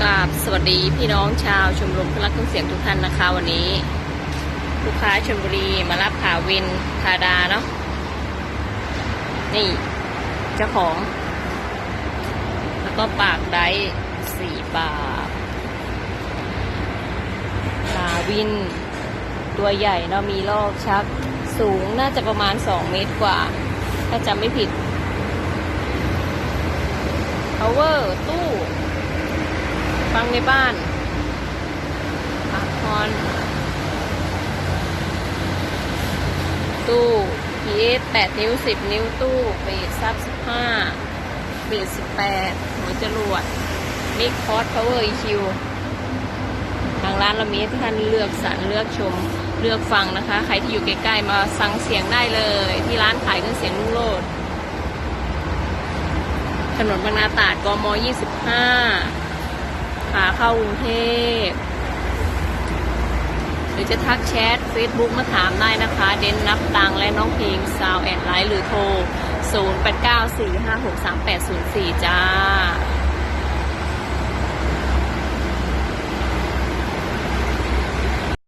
กราบสวัสดีพี่น้องชาวชมรมพลักเครื่องเสียงทุกท่านนะคะ วันนี้ ลูกค้าชลบุรีมารับขาวินทาดาเนาะนี่เจ้าของ แล้วก็ปากได้สี่บาทขาวิน ตัวใหญ่เนาะมีลอกชัก สูงน่าจะประมาณสองเมตรกว่า ถ้าจำไม่ผิด power ตู้ ฟังในบ้านอาคอนตู้ PS 8 นิ้ว 10 นิ้วตู้เบสซับ15เบส18 หัวจรวดมิกคอร์สพาวเวอร์ EQ ทางร้านเรามีให้ท่านเลือกสรรเลือกชมเลือกฟังนะคะ ใครที่อยู่ใกล้ๆ มาสั่งเสียงได้เลย ที่ร้านขายเครื่องเสียงลุงโลดถนนบางนาตราดกม 25 ขาเข้ากรุงเทพหรือจะทักแชท Facebook มาถามได้นะคะ เด่นนับตังและน้องเพลงซาวแอนไลน์หรือโทร 0894563804 จ้า